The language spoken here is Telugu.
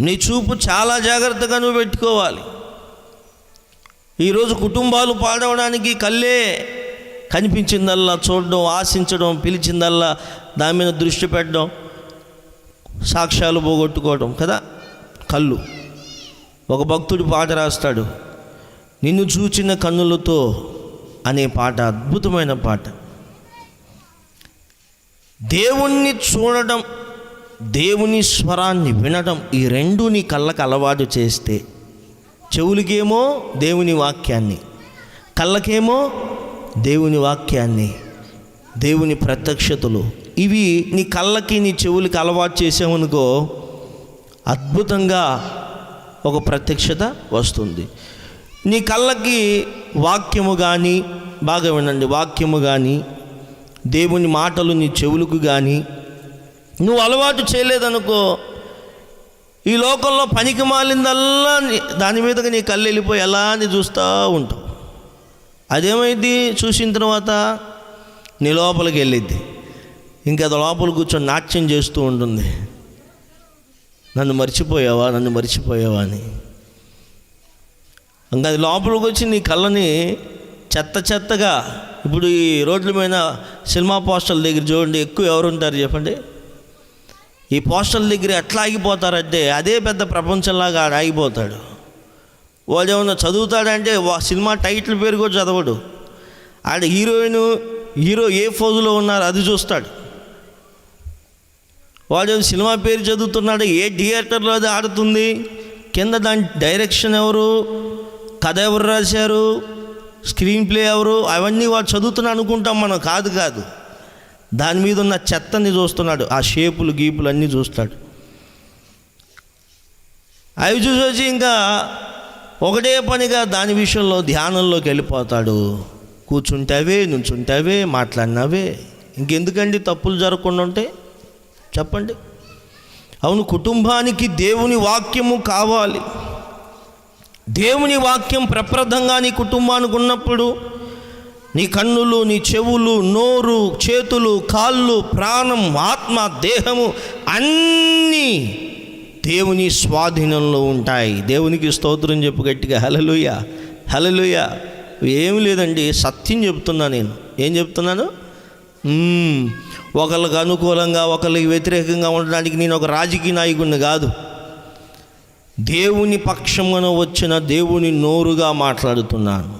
నీ చూపు చాలా జాగ్రత్తగా నువ్వు పెట్టుకోవాలి. ఈరోజు కుటుంబాలు పాడవడానికి కళ్ళే కనిపించిందల్లా చూడడం ఆశించడం పిలిచిందల్లా దాని మీద దృష్టి పెట్టడం సాక్ష్యాలు పోగొట్టుకోవడం కదా? కళ్ళు. ఒక భక్తుడు పాట రాస్తాడు నిన్ను చూచిన కన్నులతో అనే పాట అద్భుతమైన పాట. దేవుణ్ణి చూడడం దేవుని స్వరాన్ని వినడం ఈ రెండు నీ కళ్ళకు అలవాటు చేస్తే చెవులకేమో దేవుని వాక్యాన్ని కళ్ళకేమో దేవుని వాక్యాన్ని దేవుని ప్రత్యక్షతలు. ఇవి నీ కళ్ళకి నీ చెవులకి అలవాటు చేసామనుకో అద్భుతంగా ఒక ప్రత్యక్షత వస్తుంది. నీ కళ్ళకి వాక్యము కానీ బాగా వినండి వాక్యము కానీ దేవుని మాటలు నీ చెవులకు కానీ నువ్వు అలవాటు చేయలేదనుకో ఈ లోకంలో పనికి మాలిందల్లా దాని మీదకి నీ కళ్ళు వెళ్ళిపోయి ఎలా అని చూస్తూ ఉంటావు. అదేమైంది? చూసిన తర్వాత నీ లోపలికి వెళ్ళిద్ది. ఇంకా అది లోపల కూర్చొని నాట్యం చేస్తూ ఉంటుంది. నన్ను మర్చిపోయావా? నన్ను మర్చిపోయావా అని. ఇంకా అది లోపలికి వచ్చి నీ కళ్ళని చెత్త చెత్తగా ఇప్పుడు ఈ రోడ్ల మీద సినిమా పోస్టర్ల దగ్గర చూడండి ఎక్కువ ఎవరుంటారు చెప్పండి? ఈ పోస్టల్ దగ్గర ఎట్లా ఆగిపోతారంటే అదే పెద్ద ప్రపంచంలాగా ఆడ ఆగిపోతాడు. వాడు ఏమన్నా చదువుతాడంటే వా- సినిమా టైటిల్ పేరు కూడా చదవడు. ఆడ హీరోయిన్ హీరో ఏ ఫోజులో ఉన్నారు అది చూస్తాడు. వాడు సినిమా పేరు చదువుతున్నాడు ఏ థియేటర్లో అది ఆడుతుంది కింద దాని డైరెక్షన్ ఎవరు కథ ఎవరు రాశారు స్క్రీన్ ప్లే ఎవరు అవన్నీ వాడు చదువుతున్నా అనుకుంటాం మనం కాదు కాదు. దాని మీద ఉన్న చెత్తని చూస్తున్నాడు. ఆ షేపులు గీపులు అన్నీ చూస్తాడు. అవి చూసి వచ్చి ఇంకా ఒకటే పనిగా దాని విషయంలో ధ్యానంలోకి వెళ్ళిపోతాడు. కూర్చుంటావే నుంచుంటావే మాట్లాడినావే ఇంకెందుకండి తప్పులు జరగకుండా ఉంటే? చెప్పండి. అవును కుటుంబానికి దేవుని వాక్యము కావాలి. దేవుని వాక్యం ప్రప్రదంగా నీ కుటుంబానికి ఉన్నప్పుడు నీ కన్నులు నీ చెవులు నోరు చేతులు కాళ్ళు ప్రాణం ఆత్మ దేహము అన్నీ దేవుని స్వాధీనంలో ఉంటాయి. దేవునికి స్తోత్రం చెప్పు గట్టిగా. హలలుయ హలలుయ ఏమి లేదండి. సత్యం చెప్తున్నా నేను. ఏం చెప్తున్నాను? ఒకళ్ళకి అనుకూలంగా ఒకళ్ళకి వ్యతిరేకంగా ఉండడానికి నేను ఒక రాజకీయ నాయకుడిని కాదు. దేవుని పక్షమున వచ్చిన దేవుని నోరుగా మాట్లాడుతున్నాను.